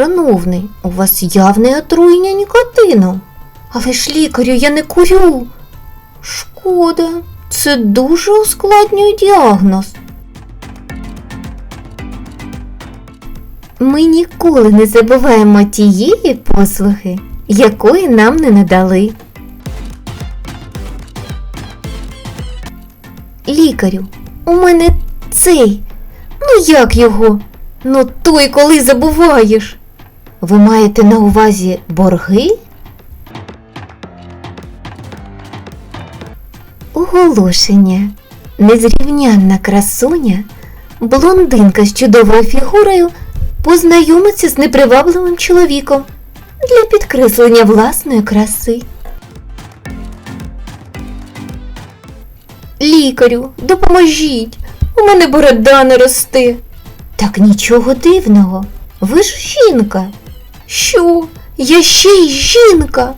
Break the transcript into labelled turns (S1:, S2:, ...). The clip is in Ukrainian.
S1: Шановний, у вас явне отруєння нікотином. Але ж лікарю я не курю. Шкода, це дуже ускладнює діагноз. Ми ніколи не забуваємо тієї послуги, якої нам не надали. Лікарю, у мене цей. Ну як його? Ну той, коли забуваєш. Ви маєте на увазі борги? Оголошення. Незрівнянна красуня, блондинка з чудовою фігурою познайомиться з непривабливим чоловіком для підкреслення власної краси. Лікарю, допоможіть, у мене борода не росте. Так нічого дивного. Ви ж жінка. Що? Я ще й жінка.